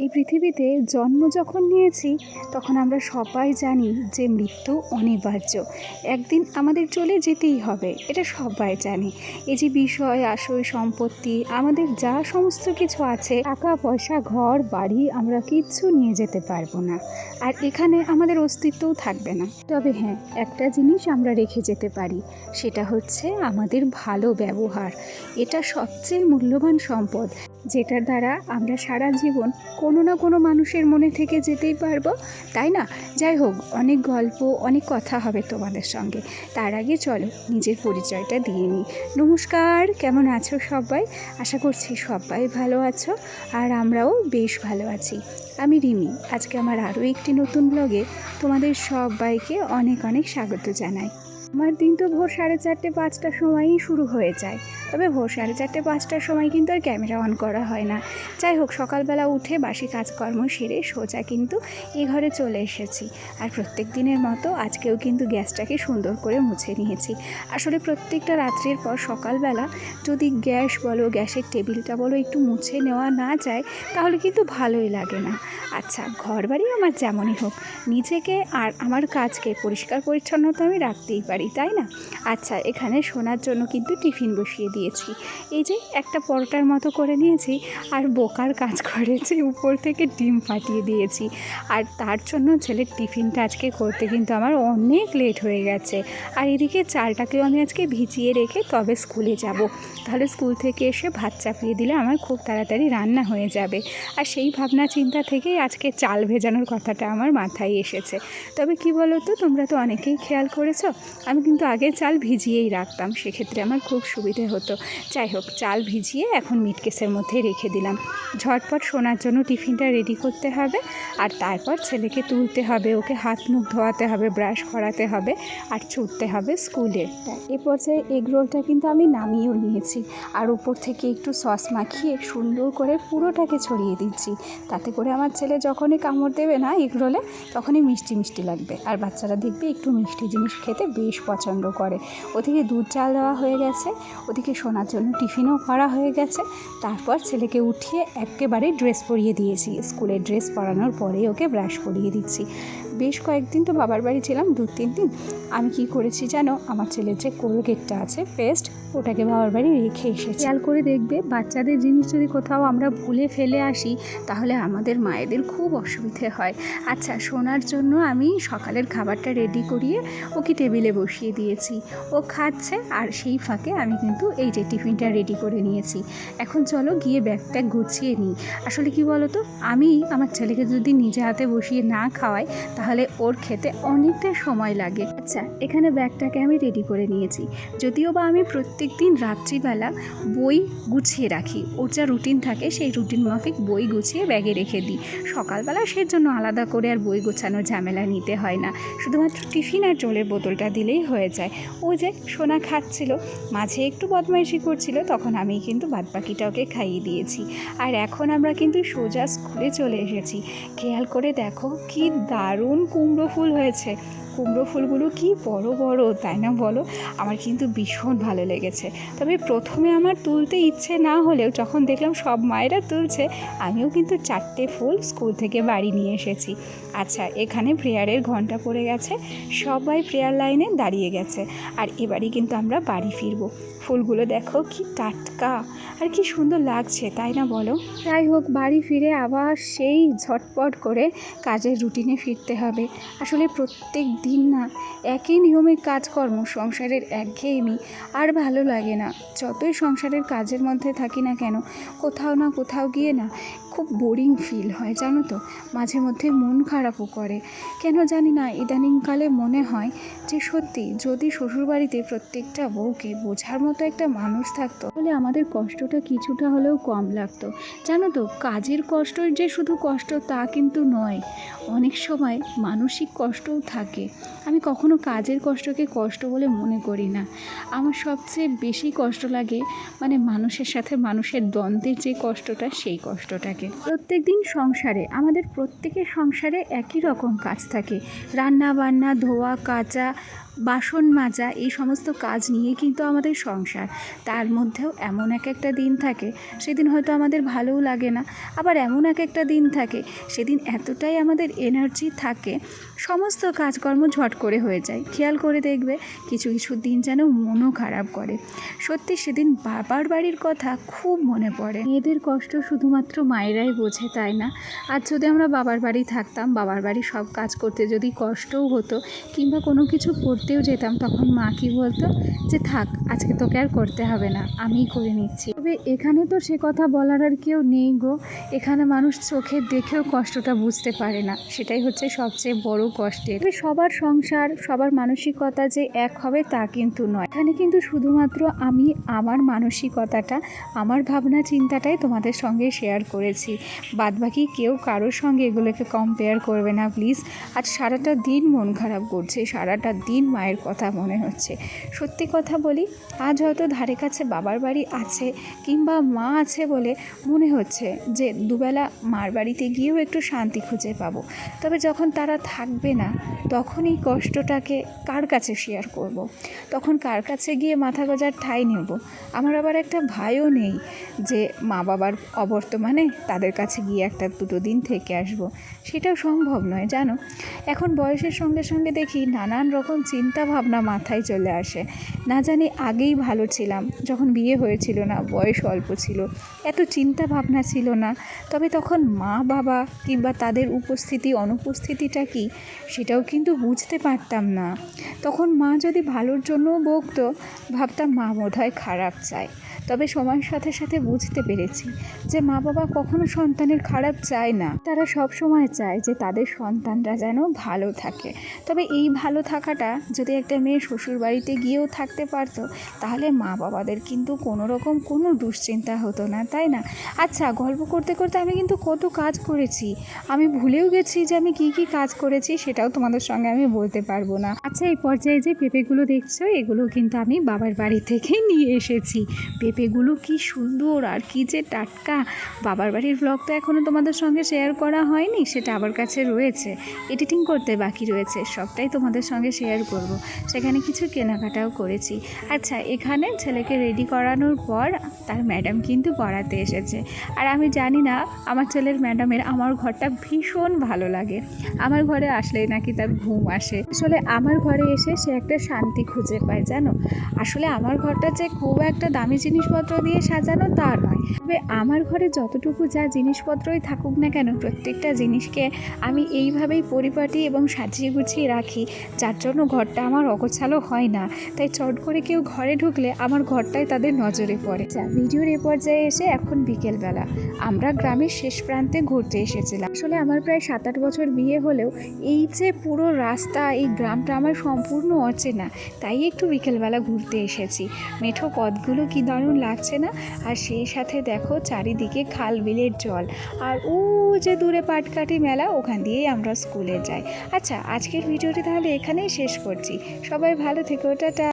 এই পৃথিবীতে জন্ম যখন নিয়েছি, তখন আমরা সবাই জানি যে মৃত্যু অনিবার্য। একদিন আমাদের চলে যেতেই হবে, এটা সবাই জানে। এই যে বিষয়, আশয়, সম্পত্তি, আমাদের যা সমস্ত কিছু আছে, টাকা, পয়সা, ঘর, বাড়ি, আমরা কিচ্ছু নিয়ে যেতে পারব না। আর এখানে আমাদের অস্তিত্বও থাকবে না। তবে হ্যাঁ একটা জিনিস আমরা রেখে যেতে পারি, সেটা হচ্ছে আমাদের ভালো ব্যবহার। এটা সবচেয়ে মূল্যবান সম্পদ। যেটার দ্বারা আমরা সারা জীবন কোনো না কোনো মানুষের মনে থেকে যেতেই পারব, তাই না? যাই হোক, অনেক গল্প, অনেক কথা হবে তোমাদের সঙ্গে। তার আগে চলো, নিজের পরিচয়টা দিয়ে নিই। নমস্কার, কেমন আছো সবাই? আশা করছি সবাই ভালো আছো, আর আমরাও বেশ ভালো আছি। আমি রিমি। আজকে আমার আরও একটি নতুন ব্লগে তোমাদের সবাইকে অনেক অনেক স্বাগত জানাই। আমার দিন তো ভোর সাড়ে চারটে পাঁচটার সময়ই শুরু হয়ে যায়। তবে ভোর সাড়ে চারটে, পাঁচটার সময় কিন্তু আর ক্যামেরা অন করা হয় না। যাই হোক, সকালবেলা উঠে বাসি কাজকর্ম সেরে সোজা কিন্তু এ ঘরে চলে এসেছি। আর প্রত্যেক দিনের মতো আজকেও কিন্তু গ্যাসটাকে সুন্দর করে মুছে নিয়েছি। আসলে প্রত্যেকটা রাত্রির পর সকালবেলা যদি গ্যাস বলো, গ্যাসের টেবিলটা বলো একটু মুছে নেওয়া না যায়, তাহলে কিন্তু ভালোই লাগে না। আচ্ছা ঘর বাড়ি আমার যেমনই হোক, নিজেকে আর আমার কাজকে পরিষ্কার পরিচ্ছন্নতা আমি রাখতেই পারি। তাই না? আচ্ছা এখানে শোনার জন্য কিন্তু টিফিন বসিয়ে দিয়েছি। এই যে একটা পরোটার মতো করে নিয়েছি আর বোকার কাজ করেছি উপর থেকে ডিম ফাটিয়ে দিয়েছি। আর তার জন্য ছেলের টিফিনটা আজকে করতে কিন্তু আমার অনেক লেট হয়ে গেছে। আর এদিকে চালটাকেও আমি আজকে ভিজিয়ে রেখে তবে স্কুলে যাব। তাহলে স্কুল থেকে এসে ভাত চাপিয়ে দিলে আমার খুব তাড়াতাড়ি রান্না হয়ে যাবে। আর সেই ভাবনা চিন্তা থেকেই আজকে চাল ভেজানোর কথাটা আমার মাথায় এসেছে। তবে কি বলো তো তোমরা তো অনেকেই খেয়াল করেছ আমি কিন্তু আগে চাল ভিজিয়েই রাখতাম, সেক্ষেত্রে আমার খুব সুবিধে হতো। যাই হোক, চাল ভিজিয়ে এখন মিটকেসের মধ্যে রেখে দিলাম। ঝটপট শোনার জন্য টিফিনটা রেডি করতে হবে, আর তারপর ছেলেকে তুলতে হবে, ওকে হাত মুখ ধোয়াতে হবে ব্রাশ করাতে হবে, আর ছুটতে হবে স্কুলে। এ পর্যায়ে এগ রোলটা কিন্তু আমি নামিয়েও নিয়েছি, আর উপর থেকে একটু সস মাখিয়ে সুন্দর করে পুরোটাকে ছড়িয়ে দিচ্ছি। তাতে করে আমার ছেলে যখনই কামড় দেবে না এগ রোলে তখনই মিষ্টি মিষ্টি লাগবে, আর বাচ্চারা দেখবে একটু মিষ্টি জিনিস খেতে বেশ পছন্দ করে। ওদিকে দুধ চাল দেওয়া হয়ে গেছে, ওদিকে শোনার জন্য টিফিনও করা হয়ে গেছে। তারপর ছেলেকে উঠিয়ে একেবারে ড্রেস পরিয়ে দিয়েছি। স্কুলের ড্রেস পরানোর পরেই ওকে ব্রাশ করিয়ে দিচ্ছি। বেশ কয়েকদিন তো বাবার বাড়ি ছিলাম, দু, তিন দিন। আমি কি করেছি জানো? আমার ছেলের যে কোলগেটটা আছে পেস্ট ওটাকে বাবার বাড়ি রেখে এসেছি। খেয়াল করে দেখবে, বাচ্চাদের জিনিস যদি কোথাও আমরা ভুলে ফেলে আসি, তাহলে আমাদের মায়েদের খুব অসুবিধে হয়। আচ্ছা শোনার জন্য আমি সকালের খাবারটা রেডি করিয়ে ওকে টেবিলে বসিয়ে দিয়েছি। ও খাচ্ছে, আর সেই ফাঁকে আমি কিন্তু এই যে টিফিনটা রেডি করে নিয়েছি। এখন চলো গিয়ে ব্যাগটা গুছিয়ে নিই। আসলে কি বলো তো আমি আমার ছেলেকে যদি নিজে হাতে বসিয়ে না খাওয়াই তাহলে ওর খেতে অনেকটা সময় লাগে। আচ্ছা এখানে ব্যাগটাকে আমি রেডি করে নিয়েছি। যদিও বা আমি প্রত্যেক দিন রাত্রিবেলা বই গুছিয়ে রাখি, ওর যা রুটিন থাকে সেই রুটিন মাফিক বই গুছিয়ে ব্যাগে রেখে দিই। সকালবেলা সেই জন্য আলাদা করে আর বই গোছানোর ঝামেলা নিতে হয় না। শুধুমাত্র টিফিন আর জলের বোতলটা দিলেই হয়ে যায়। ও যে সোনা খাচ্ছিল, মাঝে একটু বদমাইশি করছিল, তখন আমি কিন্তু বাদবাকিটা ওকে খাইয়ে দিয়েছি। আর এখন আমরা কিন্তু সোজা স্কুলে চলে এসেছি। খেয়াল করে দেখো, কি দারুণ কুমড়ো ফুল হয়েছে। কুমড়ো ফুলগুলো কি বড় বড়, তাই না বলো? আমার কিন্তু ভীষণ ভালো লেগেছে। তবে প্রথমে আমার তুলতে ইচ্ছে না হলেও যখন দেখলাম সব মায়েরা তুলছে, আমিও কিন্তু চারটে ফুল স্কুল থেকে বাড়ি নিয়ে এসেছি। আচ্ছা এখানে প্রেয়ারের ঘণ্টা পড়ে গেছে, সবাই প্রেয়ার লাইনে দাঁড়িয়ে গেছে। আর এবারই কিন্তু আমরা বাড়ি ফিরবো। ফুলগুলো দেখো কি টাটকা, আর কি সুন্দর লাগছে, তাই না বলো? যাই হোক, বাড়ি ফিরে আবার সেই ঝটপট করে কাজের রুটিনে ফিরতে হবে। আসলে প্রত্যেক দিন না একই নিয়মে কাজকর্ম সংসারের একঘেয়েমি আর ভালো লাগে না। যতই সংসারের কাজের মধ্যে থাকি না কেন, কোথাও না কোথাও গিয়ে না খুব বোরিং ফিল হয়, জানো তো? মাঝে মধ্যে মন খারাপও করে। কেন জানি না, ইদানিংকালে মনে হয় যে সত্যি যদি শ্বশুরবাড়িতে প্রত্যেকটা বউকে বোঝার মতো একটা মানুষ থাকতো, তাহলে আমাদের কষ্টটা কিছুটা হলেও কম লাগতো। জানো তো, কাজের কষ্টই যে শুধু কষ্ট তা কিন্তু নয়, অনেক সময় মানসিক কষ্টও থাকে। আমি কখনো কাজের কষ্টকে কষ্ট বলে মনে করি না। আমার সবচেয়ে বেশি কষ্ট লাগে মানে মানুষের সাথে মানুষের দ্বন্দ্বের যে কষ্টটা, সেই কষ্টটাকে। প্রত্যেক দিন সংসারে আমাদের প্রত্যেকের সংসারে একই রকম কাজ থাকে। রান্না বান্না ধোয়া কাচা বাসন মাজা, এই সমস্ত কাজ নিয়ে কিন্তু আমাদের সংসার। তার মধ্যেও এমন এক একটা দিন থাকে, সেদিন হয়তো আমাদের ভালোও লাগে না, আবার এমন এক একটা দিন থাকে, সেদিন এতটাই আমাদের এনার্জি থাকে, সমস্ত কাজকর্ম ঝট করে হয়ে যায়। খেয়াল করে দেখবে, কিছু কিছু দিন যেন মনও খারাপ করে। সত্যি সেদিন বাবার বাড়ির কথা খুব মনে পড়ে। মেয়েদের কষ্ট শুধুমাত্র মায়েরাই বোঝে, তাই না? আর যদি আমরা বাবার বাড়ি থাকতাম, বাবার বাড়ি সব কাজ করতে যদি কষ্টও হতো, কিংবা কোনো কিছু করতেও যেতাম, তখন মা কি বলতো, যে থাক, আজকে তোকে আর করতে হবে না, আমিই করে নিচ্ছি। তবে এখানে তো সে কথা বলার আর কেউ নেই গো। এখানে মানুষ চোখে দেখেও কষ্টটা বুঝতে পারে না, সেটাই হচ্ছে সবচেয়ে বড় কষ্টের। সবার সংসার, সবার মানসিকতা যে এক হবে তা কিন্তু নয়। এখানে কিন্তু শুধুমাত্র আমি, আমার মানসিকতাটা, আমার ভাবনা চিন্তাটাই তোমাদের সঙ্গে শেয়ার করেছি। বাদবাকি কেউ কারোর সঙ্গে এগুলোকে কম্পেয়ার করবে না প্লিজ আজ সারাটা দিন মন খারাপ করছে, সারাটা দিন মায়ের কথা মনে হচ্ছে। সত্যি কথা বলি, আজ হয়তো ধারে কাছে বাবার বাড়ি আছে কিংবা মা আছে বলে মনে হচ্ছে যে দুবেলা মার বাড়িতে গিয়েও একটু শান্তি খুঁজে পাবো। তবে যখন তারা থাকবে না, তখন এই কষ্টটাকে কার কাছে শেয়ার করব। তখন কার কাছে গিয়ে মাথা গোজার ঠাঁই নেব? আমার আবার একটা ভাইও নেই যে মা বাবার অবর্তমানে তাদের কাছে গিয়ে একটা দুটো দিন থেকে আসব। সেটাও সম্ভব নয়, জানো? এখন বয়সের সঙ্গে সঙ্গে দেখি নানান রকম চিন্তা ভাবনা মাথায় চলে আসে। না জানি আগেই ভালো ছিলাম, যখন বিয়ে হয়েছিল না, বয়স অল্প ছিল। এত চিন্তা ভাবনা ছিল না। তবে তখন মা বাবা কিংবা তাদের উপস্থিতি, অনুপস্থিতিটা কি, সেটাও কিন্তু বুঝতে পারতাম না। তখন মা যদি ভালোর জন্যও বকতো, ভাবতাম মা বোধহয় খারাপ চায়। তবে সময়ের সাথে সাথে বুঝতে পেরেছি যে মা বাবা কখনো সন্তানের খারাপ চায় না। তারা সব সময় চায় যে তাদের সন্তানরা যেন ভালো থাকে। তবে এই ভালো থাকাটা যদি একটা মেয়ে শ্বশুর বাড়িতে গিয়েও থাকতে পারতো, তাহলে মা বাবাদের কিন্তু কোনো রকম কোনো দুশ্চিন্তা হতো না, তাই না? আচ্ছা গল্প করতে করতে আমি কিন্তু কত কাজ করেছি। আমি ভুলেও গেছি যে আমি কি কি কাজ করেছি, সেটাও তোমাদের সঙ্গে আমি বলতে পারব না। আচ্ছা এই পর্যায়ে যে পেঁপেগুলো দেখছ, এগুলো কিন্তু আমি বাবার বাড়ি থেকে নিয়ে এসেছি। পেঁপেগুলো কি সুন্দর আর কি যে টাটকা। বাবার বাড়ির ব্লগ তো এখনও তোমাদের সঙ্গে শেয়ার করা হয়নি, সেটা আমার কাছে রয়েছে। এডিটিং করতে বাকি রয়েছে, সবটাই তোমাদের সঙ্গে শেয়ার করব। সেখানে কিছু কেনাকাটাও করেছি। আচ্ছা এখানে ছেলেকে রেডি করানোর পর তার ম্যাডাম কিন্তু পড়াতে এসেছে। আর আমি জানি না, আমার ছেলের ম্যাডামের আমার ঘরটা ভীষণ ভালো লাগে। আমার ঘরে আসলেই নাকি তার ঘুম আসে। আসলে আমার ঘরে এসে সে একটা শান্তি খুঁজে পায়, জানো? আসলে আমার ঘরটা যে খুব একটা দামি জিনিসপত্র দিয়ে সাজানো তা নয়। তবে আমার ঘরে যতটুকু যা জিনিসপত্রই থাকুক না কেন, প্রত্যেকটা জিনিসকে আমি এইভাবেই পরিপাটি এবং সাজিয়ে গুছিয়ে রাখি। যার জন্য ঘরটা আমার অগোছালো হয় না। তাই চট করে কেউ ঘরে ঢুকলে আমার ঘরটাই তাদের নজরে পড়ে। যা ভিডিওর এ পর্যায়ে এসে এখন বিকেলবেলা। আমরা গ্রামের শেষ প্রান্তে ঘুরতে এসেছিলাম। আসলে আমার প্রায় সাত আট বছর বিয়ে হলেও এই যে পুরো রাস্তা, এই গ্রামটা আমার সম্পূর্ণ অচেনা। তাই একটু বিকেলবেলা ঘুরতে এসেছি। মেঠো পথগুলো কি দারুণ লাগছে না? আর সেই সাথে দেখো চারিদিকে খাল বিলের জল। আর ও যে দূরে পাটকাঠি মেলা, ওখান দিয়েই আমরা স্কুলে যাই। আচ্ছা আজকের ভিডিওটি তাহলে এখানেই শেষ করছি। সবাই ভালো থেকো, টাটা।